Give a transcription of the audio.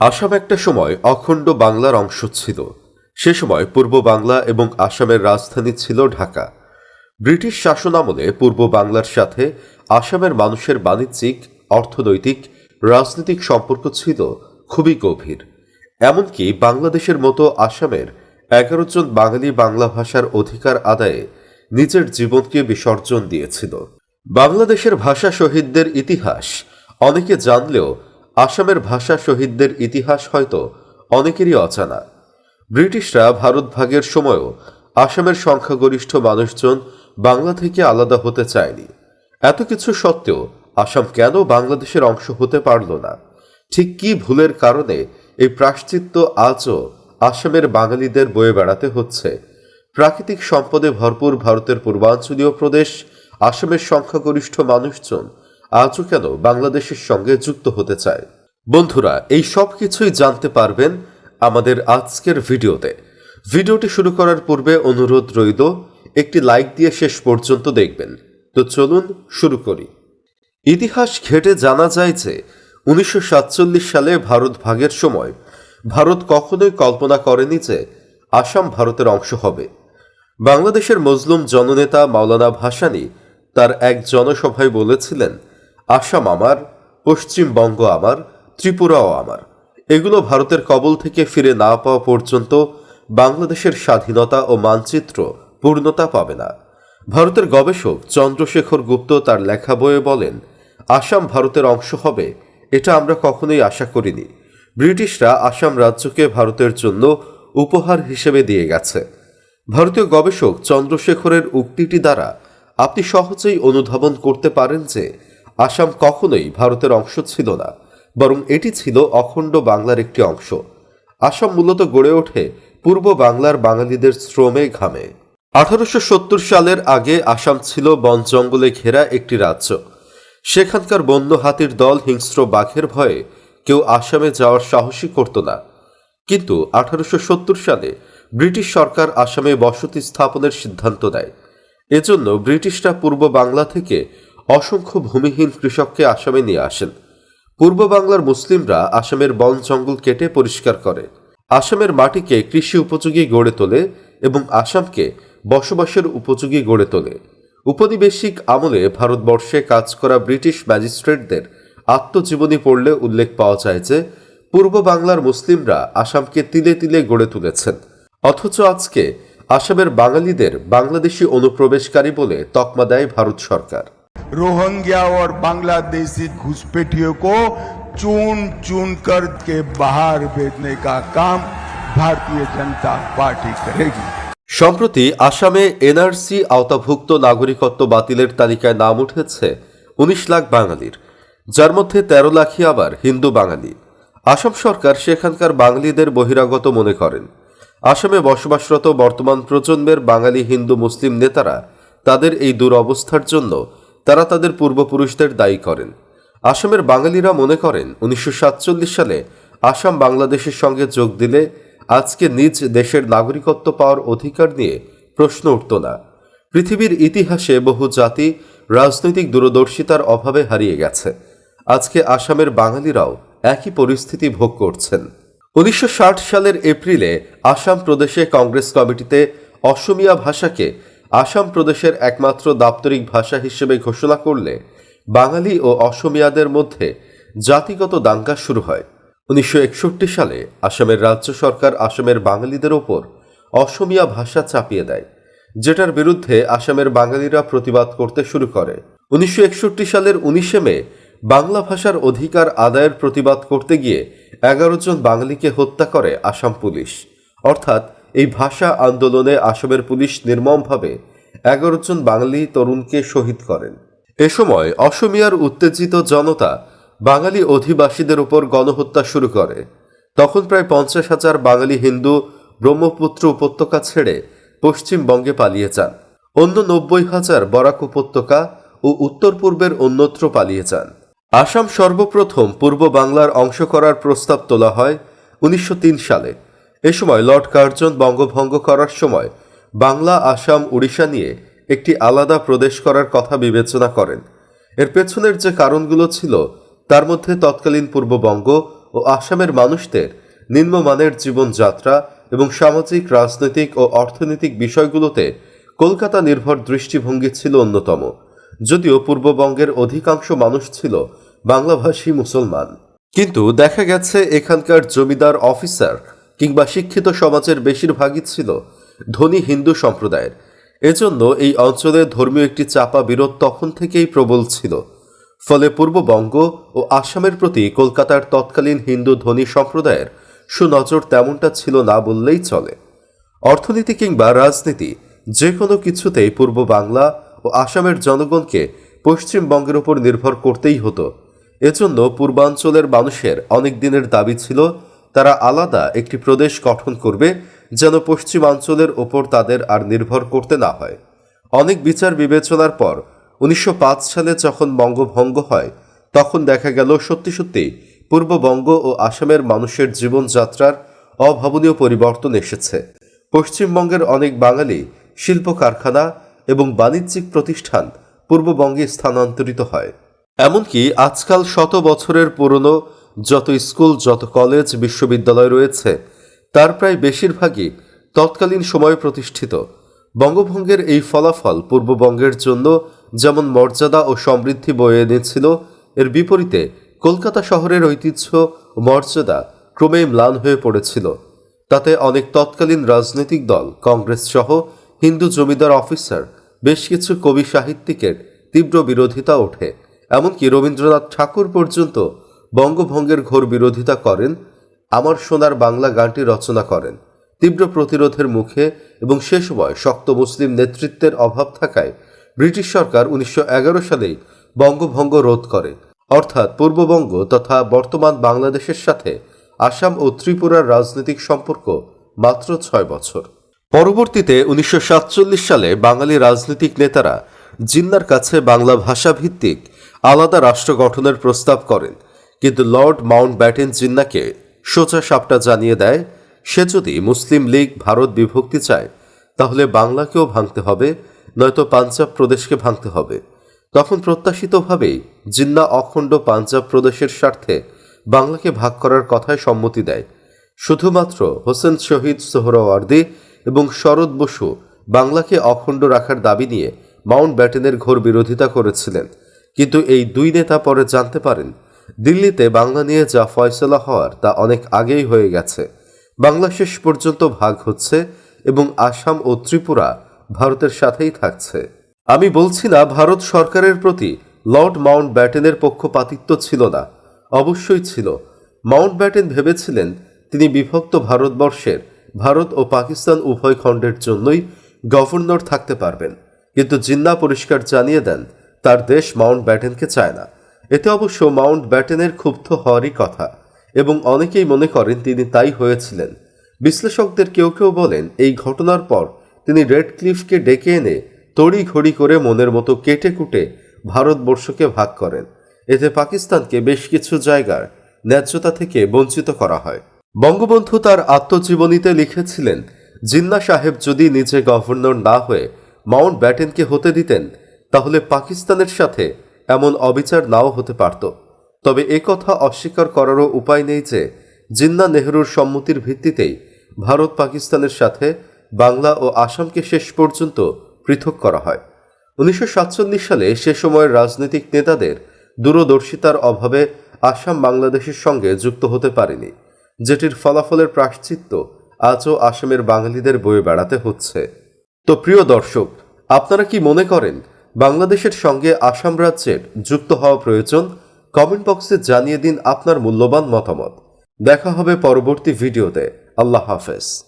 আসাম একটা সময় অখণ্ড বাংলার অংশ ছিল। সে সময় পূর্ব বাংলা এবং আসামের রাজধানী ছিল ঢাকা। ব্রিটিশ শাসন আমলে পূর্ব বাংলার সাথে আসামের মানুষের বাণিজ্যিক, অর্থনৈতিক, রাজনৈতিক সম্পর্ক ছিল খুবই গভীর। এমনকি বাংলাদেশের মতো আসামের এগারো জন বাঙালি বাংলা ভাষার অধিকার আদায়ে নিজের জীবনকে বিসর্জন দিয়েছিল। বাংলাদেশের ভাষা শহীদদের ইতিহাস অনেকে জানলেও আসামের ভাষা শহীদদের ইতিহাস হয়তো অনেকেরই অজানা। ব্রিটিশরা ভারত ভাগের সময়ও আসামের সংখ্যাগরিষ্ঠ মানুষজন বাংলা থেকে আলাদা হতে চায়নি। এত কিছু সত্ত্বেও আসাম কেন বাংলাদেশের অংশ হতে পারল না? ঠিক কি ভুলের কারণে এই প্রাশ্চিত্য আজও আসামের বাঙালিদের বয়ে বেড়াতে হচ্ছে? প্রাকৃতিক সম্পদে ভরপুর ভারতের পূর্বাঞ্চলীয় প্রদেশ, আসামের সংখ্যাগরিষ্ঠ মানুষজন আজও কেন বাংলাদেশের সঙ্গে যুক্ত হতে চায়? বন্ধুরা, এই সব কিছুই জানতে পারবেন আমাদের আজকের ভিডিওতে। ভিডিওটি শুরু করার পূর্বে অনুরোধ রইল, একটি লাইক দিয়ে শেষ পর্যন্ত দেখবেন। তো চলুন শুরু করি। ইতিহাস ঘেটে জানা যায় যে, উনিশশো সাতচল্লিশ সালে ভারত ভাগের সময়, ভারত কখনোই কল্পনা করেনি যে আসাম ভারতের অংশ হবে। বাংলাদেশের মজলুম জননেতা মাওলানা ভাসানি তার এক জনসভায় বলেছিলেন আসাম আমার, পশ্চিমবঙ্গ আমার, ত্রিপুরাও আমার। এগুলো ভারতের কবল থেকে ফিরে না পাওয়া পর্যন্ত বাংলাদেশের স্বাধীনতা ও মানচিত্র পূর্ণতা পাবে না। ভারতের গবেষক চন্দ্রশেখর গুপ্ত তার লেখা বইয়ে বলেন, আসাম ভারতের অংশ হবে, এটা আমরা কখনোই আশা করিনি। ব্রিটিশরা আসাম রাজ্যকে ভারতের জন্য উপহার হিসেবে দিয়ে গেছে। ভারতীয় গবেষক চন্দ্রশেখরের উক্তিটি দ্বারা আপনি সহজেই অনুধাবন করতে পারেন যে আসাম কখনোই ভারতের অংশ ছিল না, বরং এটি ছিল অখণ্ড বাংলার একটি অংশ। আসাম মূলত গড়ে ওঠে পূর্ব বাংলার বাঙালিদের শ্রমে ঘামে। আঠারোশো সত্তর সালের আগে আসাম ছিল বন জঙ্গলে ঘেরা একটি রাজ্য। সেখানকার বন্য হাতির দল হিংস্র বাঘের ভয়ে কেউ আসামে যাওয়ার সাহসী করত না। কিন্তু আঠারোশো সত্তর সালে ব্রিটিশ সরকার আসামে বসতি স্থাপনের সিদ্ধান্ত নেয় এজন্য ব্রিটিশরা পূর্ব বাংলা থেকে অসংখ্য ভূমিহীন কৃষককে আসামে নিয়ে আসেন। পূর্ব বাংলার মুসলিমরা আসামের বন জঙ্গল কেটে পরিষ্কার করে। আসামের মাটিকে কৃষি উপযোগী গড়ে তোলে এবং আসামকে বসবাসের উপযোগী গড়ে তোলে। উপনিবেশিক আমলে ভারতবর্ষে কাজ করা ব্রিটিশ ম্যাজিস্ট্রেটদের আত্মজীবনী পড়লে উল্লেখ পাওয়া যায় যে, পূর্ব বাংলার মুসলিমরা আসামকে তিলে তিলে গড়ে তুলেছেন। অথচ আজকে আসামের বাঙালিদের বাংলাদেশি অনুপ্রবেশকারী বলে তকমা দেয় ভারত সরকার। रोहिंग्या और बांग्लादेशी घुसपैठियों को चुन चुन कर के बाहर भेजने का काम भारतीय जनता पार्टी करेगी সম্প্রতি আসামে এনআরসি আওতাভুক্ত নাগরিকত্ব বাতিলের তালিকায় নাম উঠেছে উনিশ লাখ বাঙালির যার মধ্যে তেরো লাখই আবার হিন্দু বাঙালি আসাম সরকার সেখানকার বাঙালিদের বহিরাগত মনে করেন আসামে বসবাসরত বর্তমান প্রজন্মের বাঙালি হিন্দু মুসলিম নেতারা তাদের এই দুরবস্থার জন্য তারা তাদের পূর্বপুরুষদের দায়ী করেন। আসামের বাঙালিরা মনে করেন, উনিশশো সাতচল্লিশ সালে আসাম বাংলাদেশের সঙ্গে যোগ দিলে আজকে নিজ দেশের নাগরিকত্ব পাওয়ার অধিকার নিয়ে প্রশ্ন উঠত না। পৃথিবীর ইতিহাসে বহু জাতি রাজনৈতিক দূরদর্শিতার অভাবে হারিয়ে গেছে। আজকে আসামের বাঙালিরাও একই পরিস্থিতি ভোগ করছেন। উনিশশো ষাট সালের এপ্রিলে আসাম প্রদেশে কংগ্রেস কমিটিতে অসমিয়া ভাষাকে আসাম প্রদেশের একমাত্র দাপ্তরিক ভাষা হিসেবে ঘোষণা করলে বাঙালি ও অসমিয়াদের মধ্যে জাতিগত দাঙ্গা শুরু হয়। উনিশশো একষট্টি সালে আসামের রাজ্য সরকার আসামের বাঙালিদের ওপর অসমিয়া ভাষা চাপিয়ে দেয়, যেটার বিরুদ্ধে আসামের বাঙালিরা প্রতিবাদ করতে শুরু করে। উনিশশো একষট্টি সালের উনিশে মে বাংলা ভাষার অধিকার আদায়ের প্রতিবাদ করতে গিয়ে এগারো জন বাঙালিকে হত্যা করে আসাম পুলিশ। অর্থাৎ এই ভাষা আন্দোলনে আসামের পুলিশ নির্মমভাবে এগারো জন বাঙালি তরুণকে শহীদ করেন। এ সময় অসমিয়ার উত্তেজিত জনতা বাঙালি অধিবাসীদের উপর গণহত্যা শুরু করে। তখন প্রায় পঞ্চাশ হাজার বাঙালি হিন্দু ব্রহ্মপুত্র উপত্যকা ছেড়ে পশ্চিমবঙ্গে পালিয়ে যান। অন্য নব্বই হাজার বরাক উপত্যকা ও উত্তর পূর্বের অন্যত্র পালিয়ে যান। আসাম সর্বপ্রথম পূর্ব বাংলার অংশ করার প্রস্তাব তোলা হয় উনিশশো তিন সালে। এ সময় লর্ড কার্জন বঙ্গভঙ্গ করার সময় বাংলা, আসাম, উড়িষ্যা নিয়ে একটি আলাদা প্রদেশ করার কথা বিবেচনা করেন। এর পেছনের যে কারণগুলো ছিল, তার মধ্যে তৎকালীন পূর্ববঙ্গ ও আসামের মানুষদের নিম্নমানের জীবনযাত্রা এবং সামাজিক, রাজনৈতিক ও অর্থনৈতিক বিষয়গুলোতে কলকাতা নির্ভর দৃষ্টিভঙ্গি ছিল অন্যতম, যদিও পূর্ববঙ্গের অধিকাংশ মানুষ ছিল বাংলাভাষী মুসলমান। কিন্তু দেখা গেছে, এখানকার জমিদার অফিসার কিংবা শিক্ষিত সমাজের বেশিরভাগই ছিল ধনী হিন্দু সম্প্রদায়ের। এজন্য এই অঞ্চলে ধর্মীয় একটি চাপা বিরোধ তখন থেকেই প্রবল ছিল। ফলে পূর্ববঙ্গ ও আসামের প্রতি কলকাতার তৎকালীন হিন্দু ধনী সম্প্রদায়ের সুনজর তেমনটা ছিল না বললেই চলে। অর্থনীতি কিংবা রাজনীতি যে কোনো কিছুতেই পূর্ব বাংলা ও আসামের জনগণকে পশ্চিমবঙ্গের উপর নির্ভর করতেই হতো। এজন্য পূর্বাঞ্চলের মানুষের অনেক দিনের দাবি ছিল তারা আলাদা একটি প্রদেশ গঠন করবে যেন পশ্চিমাঞ্চলের ওপর তাদের আর নির্ভর করতে না হয়। অনেক বিচার বিবেচনার পর উনিশশো পাঁচ সালে যখন বঙ্গভঙ্গ হয়, তখন দেখা গেল সত্যি সত্যি পূর্ববঙ্গ ও আসামের মানুষের জীবনযাত্রার অভাবনীয় পরিবর্তন এসেছে। পশ্চিমবঙ্গের অনেক বাঙালি শিল্প কারখানা এবং বাণিজ্যিক প্রতিষ্ঠান পূর্ববঙ্গে স্থানান্তরিত হয়। এমনকি আজকাল শত বছরের পুরনো যত স্কুল, যত কলেজ, বিশ্ববিদ্যালয় রয়েছে, তার প্রায় বেশিরভাগই তৎকালীন সময়ে প্রতিষ্ঠিত। বঙ্গভঙ্গের এই ফলাফল পূর্ববঙ্গের জন্য যেমন মর্যাদা ও সমৃদ্ধি বয়ে এনেছিল, এর বিপরীতে কলকাতা শহরের ঐতিহ্য মর্যাদা ক্রমেই ম্লান হয়ে পড়েছিল। তাতে অনেক তৎকালীন রাজনৈতিক দল, কংগ্রেস সহ হিন্দু জমিদার অফিসার, বেশ কিছু কবি সাহিত্যিকের তীব্র বিরোধিতা ওঠে। এমনকি রবীন্দ্রনাথ ঠাকুর পর্যন্ত বঙ্গভঙ্গের ঘোর বিরোধিতা করেন, আমার সোনার বাংলা গানটি রচনা করেন। তীব্র প্রতিরোধের মুখে এবং সে সময় শক্ত মুসলিম নেতৃত্বের অভাব থাকায় ব্রিটিশ সরকার উনিশশো এগারো সালেই বঙ্গভঙ্গ রোধ করে। অর্থাৎ পূর্ববঙ্গ তথা বর্তমান বাংলাদেশের সাথে আসাম ও ত্রিপুরার রাজনৈতিক সম্পর্ক মাত্র ছয় বছর। পরবর্তীতে উনিশশো সাতচল্লিশ সালে বাঙালি রাজনৈতিক নেতারা জিন্নার কাছে বাংলা ভাষা ভিত্তিক আলাদা রাষ্ট্র গঠনের প্রস্তাব করেন। কিন্তু লর্ড মাউন্ট ব্যাটেন জিন্নাকে সোজা সাপটা জানিয়ে দেয়, সে যদি মুসলিম লীগ ভারত বিভক্তি চায়, তাহলে বাংলাকেও ভাঙতে হবে, নয়তো পাঞ্জাব প্রদেশকে ভাঙতে হবে। তখন প্রত্যাশিতভাবেই জিন্না অখণ্ড পাঞ্জাব প্রদেশের স্বার্থে বাংলাকে ভাগ করার কথায় সম্মতি দেয়। শুধুমাত্র হোসেন শহীদ সোহরাওয়ার্দী এবং শরৎ বসু বাংলাকে অখণ্ড রাখার দাবি নিয়ে মাউন্ট ব্যাটেনের ঘোর বিরোধিতা করেছিলেন। কিন্তু এই দুই নেতা পরে জানতে পারেন দিল্লিতে বাংলা নিয়ে যা ফয়সলা হওয়ার তা অনেক আগেই হয়ে গেছে। বাংলা শেষ পর্যন্ত ভাগ হচ্ছে এবং আসাম ও ত্রিপুরা ভারতের সাথেই থাকছে। আমি বলছি না, ভারত সরকারের প্রতি লর্ড মাউন্ট ব্যাটেনের পক্ষপাতিত্ব ছিল না। অবশ্যই ছিল। মাউন্ট ব্যাটেন ভেবেছিলেন তিনি বিভক্ত ভারতবর্ষের ভারত ও পাকিস্তান উভয় খণ্ডের জন্যই গভর্নর থাকতে পারবেন। কিন্তু জিন্না পরিষ্কার জানিয়ে দেন, তার দেশ মাউন্ট ব্যাটেনকে চায় না। এতে অবশ্য মাউন্ট ব্যাটেনের ক্ষুব্ধ হওয়ারই কথা, এবং অনেকেই মনে করেন তিনি তাই হয়েছিলেন। বিশ্লেষকদের কেউ কেউ বলেন, এই ঘটনার পর তিনি রেড ক্লিফকে ডেকে এনে তড়ি ঘড়ি করে মনের মতো কেটে কুটে ভারতবর্ষকে ভাগ করেন। এতে পাকিস্তানকে বেশ কিছু জায়গার ন্যায্যতা থেকে বঞ্চিত করা হয়। বঙ্গবন্ধু তার আত্মজীবনীতে লিখেছিলেন, জিন্না সাহেব যদি নিজে গভর্নর না হয়ে মাউন্ট ব্যাটেনকে হতে দিতেন, তাহলে পাকিস্তানের সাথে এমন অবিচার নাও হতে পারত। তবে কথা অস্বীকার করারও উপায় নেই যে, জিন্না নেহরুর সম্মতির ভিত্তিতেই ভারত পাকিস্তানের সাথে বাংলা ও আসামকে শেষ পর্যন্ত পৃথক করা হয়। উনিশশো সাতচল্লিশ সালে সে সময়ের রাজনৈতিক নেতাদের দূরদর্শিতার অভাবে আসাম বাংলাদেশের সঙ্গে যুক্ত হতে পারেনি, যেটির ফলাফলের প্রাশ্চিত্য আজও আসামের বাঙালিদের বয়ে বেড়াতে হচ্ছে। তো প্রিয় দর্শক, আপনারা কি মনে করেন বাংলাদেশের সঙ্গে আসাম রাজ্যের যুক্ত হওয়া প্রয়োজন। কমেন্ট বক্সে জানিয়ে দিন আপনার মূল্যবান মতামত। দেখা হবে পরবর্তী ভিডিওতে। আল্লাহ হাফেজ।